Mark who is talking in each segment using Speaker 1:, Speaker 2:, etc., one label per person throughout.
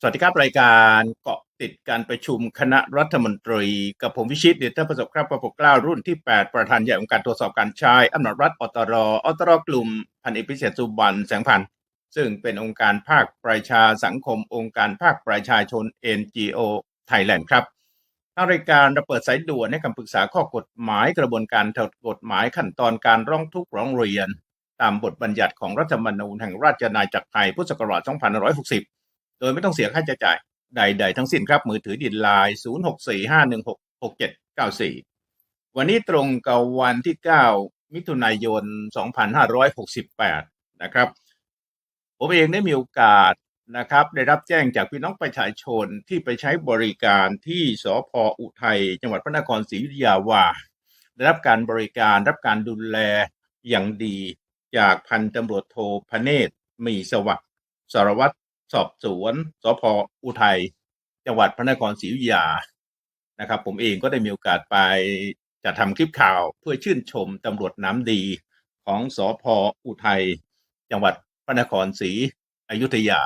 Speaker 1: สวัสดีครับรายการเกาะติดการประชุมคณะรัฐมนตรี กับผมวิชิตเดชประสบครับประปกล้ารุ่นที่ 8 ประธานใหญ่องค์การตรวจสอบการใช้อำนาจรัฐอตรอตรกลุ่มพันเอกพิเศษสุบันแสงพันธ์ซึ่งเป็นองค์การภาคประชาสังคม องค์การภาคประชาชน NGO ไทยแลนด์ครับทางรายการเราเปิดสายด่วนให้คำปรึกษาข้อกฎหมายกระบวนการทางกฎหมายขั้นตอนการร้องทุกข์ร้องเรียน ตามบทบัญญัติของรัฐธรรมนูญแห่งราชอาณาจักรไทยพุทธศักราช2560 โดยไม่ต้องเสียค่าใช้จ่ายใด ๆ ทั้งสิ้นครับ มือถือดินไลน์0645166794 วันนี้ตรงกับวันที่ 9 มิถุนายน 2568 นะครับ ผมเองได้มีโอกาสนะครับ ได้รับแจ้งจากพี่น้องประชาชนที่ไปใช้บริการที่สพอุทัย จังหวัดพระนครศรีอยุธยาว่า ได้รับการบริการรับการดูแลอย่างดีจากพันตำรวจโทพเนศมีสวัสดิ์สารวัตร สอบสวนสพอุทัยจังหวัดพระนครศรีอยุธยานะครับ ผมเองก็ได้มีโอกาสไปจะทำคลิปข่าวเพื่อชื่นชมตำรวจน้ำดีของสพอุทัยจังหวัดพระนครศรีอยุธยา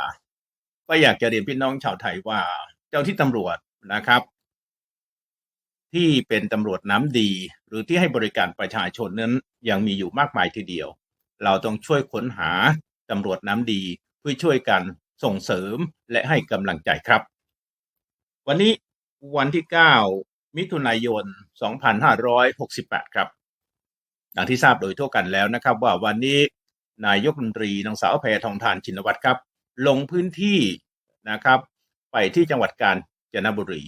Speaker 1: ก็อยากจะเรียนพี่น้องชาวไทยว่าเจ้าที่ตำรวจนะครับ ที่เป็นตำรวจน้ำดี หรือที่ให้บริการประชาชนนั้นยังมีอยู่มากมายทีเดียว เราต้องช่วยค้นหาตำรวจน้ำดีเพื่อช่วยกัน ส่งเสริมและให้กำลังใจครับ วันนี้วันที่ 9 มิถุนายน 2568 ครับอย่างที่ทราบโดยทั่วกันแล้วนะครับ ว่าวันนี้นายกรัฐมนตรีนางสาวแพทองทานชินวัตรครับ ลงพื้นที่นะครับ ไปที่จังหวัดกาญจนบุรี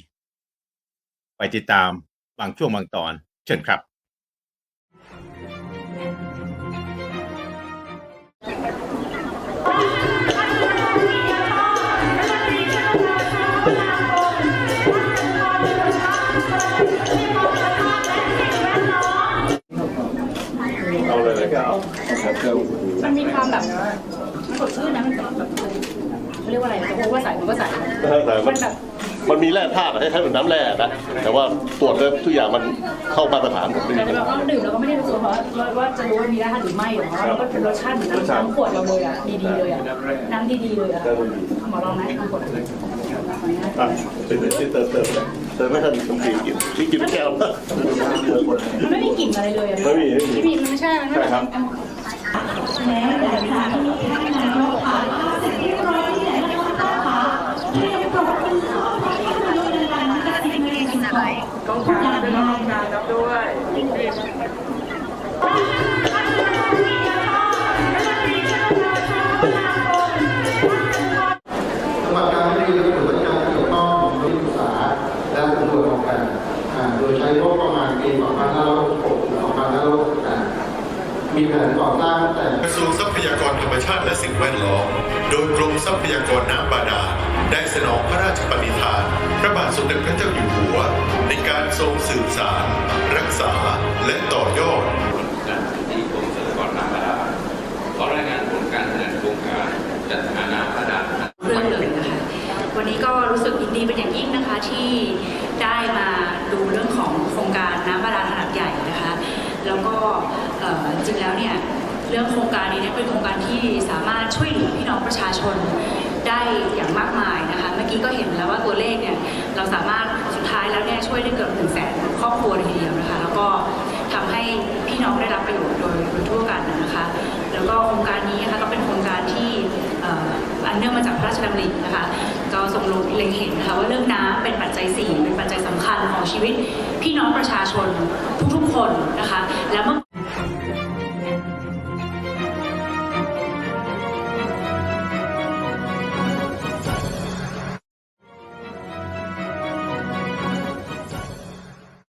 Speaker 1: ไปติดตามบางช่วงบางตอน เชิญครับ
Speaker 2: เอาเลยแล้วก็เอา
Speaker 3: มันมีความแบบสดชื่นนะมันแบบเขาเรียกว่าอะไรจะพูดว่าใสมันก็ใส
Speaker 2: แต่มันมันมีแร่ธาตุให้ให้เหมือนน้ำแร่นะ แต่ว่าตรวจแล้วทุกอย่างมันเข้ามาตรฐานหมดเลย
Speaker 3: แต่เราก็ดื่มเราก็ไม่ได้รู้สึกว่าว่าจะรู้ว่ามีได้ธาตุหรือไม่หรอกเพราะเราก็เป็นรสชาติเหมือนน้ำน้ำขวดเราเลยอะดีๆเลยอะน้ำดีๆเลยอะหมอลองไหมน้ำขวด
Speaker 2: อะเป็นที่เติมเติมเติมไม่ทันต้องกินกินที่กินแก้วนะ
Speaker 3: มันไม่มีกลิ่นอะไรเลยอะ
Speaker 2: ไม่มีไม่มี
Speaker 3: ไม่มีมันไม่ใช่มันไม่
Speaker 2: ใช่ครับ
Speaker 4: ต้องการเป็นต้องการรับด้วย
Speaker 5: 2566-2568มีแผนก่อสร้างแต่
Speaker 6: กระทรวงทรัพยากรธรรมชาติและสิ่งแวดล้อม โดยกรมทรัพยากรน้ำบาดาลได้สนองพระราชปณิธาน พระบาทสมเด็จพระเจ้าอยู่หัว ในการทรงสืบสาร รักษาและต่อยอด
Speaker 7: ก็รู้
Speaker 8: สึกยินดีเป็นอย่างยิ่งนะคะที่ได้มาดูเรื่องของโครงการน้ำบาดาลขนาดใหญ่นะคะ แล้วก็จริงแล้วเนี่ยเรื่องโครงการนี้เนี่ยเป็นโครงการที่สามารถช่วยเหลือพี่น้องประชาชนได้อย่างมากมายนะคะ เมื่อกี้ก็เห็นแล้วว่าตัวเลขเนี่ยเราสามารถสุดท้ายแล้วเนี่ยช่วยได้เกือบหนึ่งแสนครอบครัวทีเดียวนะคะ แล้วก็ทำให้พี่น้องได้รับประโยชน์โดยทั่วกันนะคะ แล้วก็โครงการนี้นะคะ เนื่องมาจากพระราชดำรินะคะก็ทรงลงเล็งเห็นนะคะว่าเรื่องน้ำเป็นปัจจัยสี่เป็นปัจจัยสำคัญของชีวิต